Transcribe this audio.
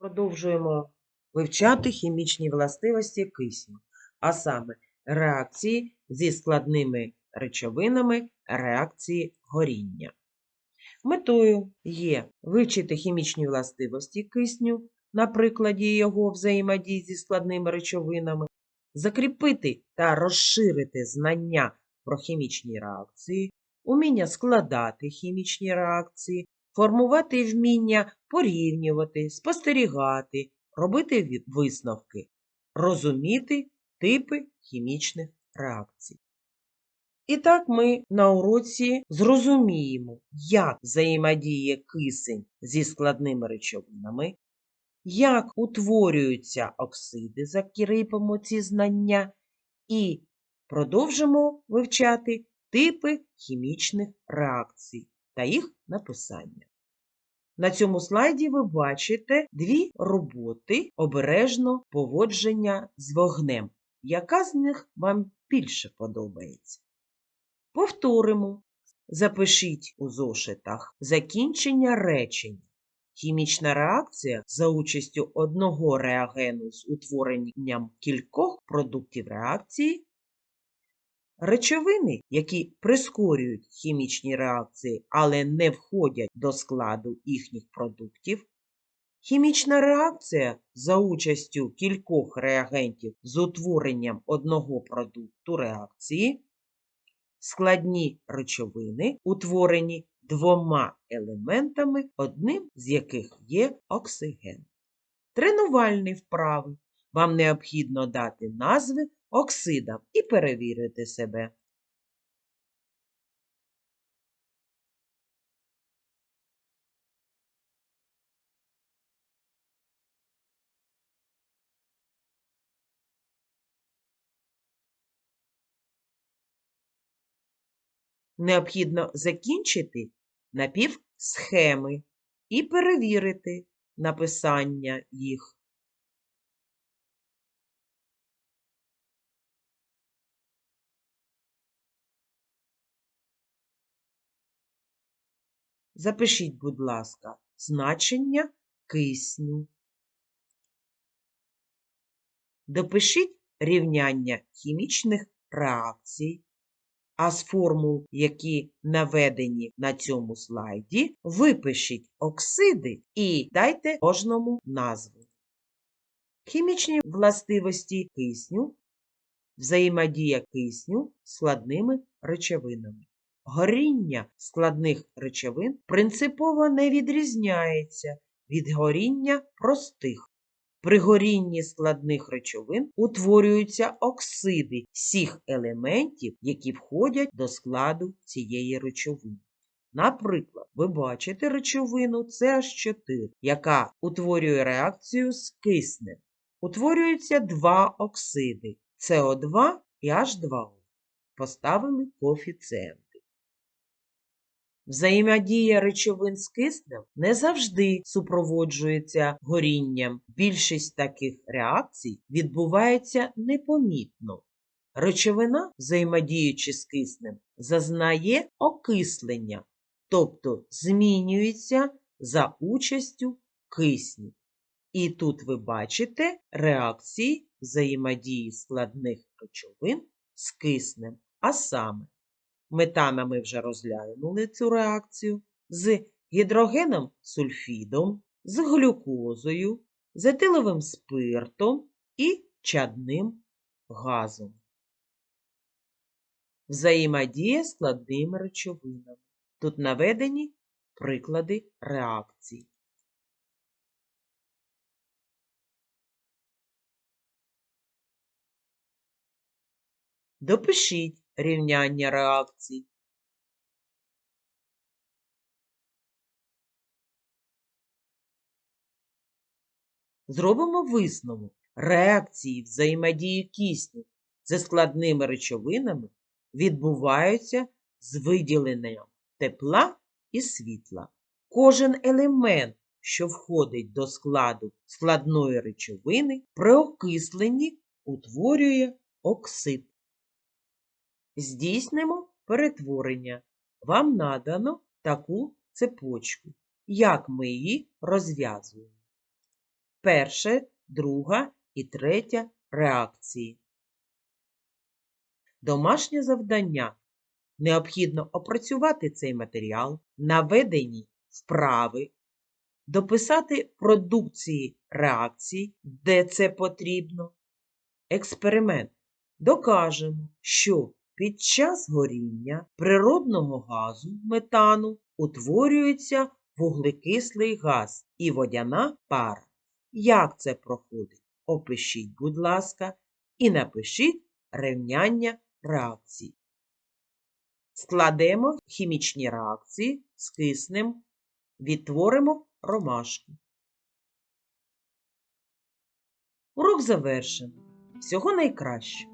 Продовжуємо вивчати хімічні властивості кисню, а саме реакції зі складними речовинами, реакції горіння. Метою є вивчити хімічні властивості кисню на прикладі його взаємодії зі складними речовинами, закріпити та розширити знання про хімічні реакції, уміння складати хімічні реакції, формувати вміння порівнювати, спостерігати, робити висновки, розуміти типи хімічних реакцій. І так ми на уроці зрозуміємо, як взаємодіє кисень зі складними речовинами, як утворюються оксиди, закріпимо ці знання, і продовжимо вивчати типи хімічних реакцій та їх написання. На цьому слайді ви бачите дві роботи обережно поводження з вогнем. Яка з них вам більше подобається? Повторимо. Запишіть у зошитах закінчення речення. Хімічна реакція за участю одного реагену з утворенням кількох продуктів реакції Речовини, які прискорюють хімічні реакції, але не входять до складу їхніх продуктів. Хімічна реакція за участю кількох реагентів з утворенням одного продукту реакції. Складні речовини, утворені двома елементами, одним з яких є оксиген. Тренувальні вправи. Вам необхідно дати назви оксидам і перевірити себе. Необхідно закінчити напівсхеми і перевірити написання їх. Запишіть, будь ласка, значення кисню. Допишіть рівняння хімічних реакцій, а з формул, які наведені на цьому слайді, випишіть оксиди і дайте кожному назву. Хімічні властивості кисню, взаємодія кисню складними речовинами. Горіння складних речовин принципово не відрізняється від горіння простих. При горінні складних речовин утворюються оксиди всіх елементів, які входять до складу цієї речовини. Наприклад, ви бачите речовину CH4, яка утворює реакцію з киснем. Утворюються два оксиди СО2 і H2O. Поставили коефіцієнти. Взаємодія речовин з киснем не завжди супроводжується горінням. Більшість таких реакцій відбувається непомітно. Речовина, взаємодіючи з киснем, зазнає окислення, тобто змінюється за участю кисню. І тут ви бачите реакції взаємодії складних речовин з киснем, а саме метана ми вже розглянули цю реакцію, з гідрогеном сульфідом, з глюкозою, з етиловим спиртом і чадним газом. Взаємодія складними речовинами. Тут наведені приклади реакцій. Допишіть рівняння реакцій. Зробимо висновок. Реакції взаємодії кисню зі складними речовинами відбуваються з виділенням тепла і світла. Кожен елемент, що входить до складу складної речовини, при окисленні утворює оксид. Здійснимо перетворення. Вам надано таку цепочку. Як ми її розв'язуємо? перша, друга і третя реакції. Домашнє завдання. Необхідно опрацювати цей матеріал, наведені вправи, дописати продукції реакцій, де це потрібно. Експеримент. Докажемо, що під час горіння природного газу метану утворюється вуглекислий газ і водяна пара. Як це проходить? Опишіть, будь ласка, і напишіть рівняння реакцій. Складемо хімічні реакції з киснем, відтворимо ромашку. Урок завершено. Всього найкраще.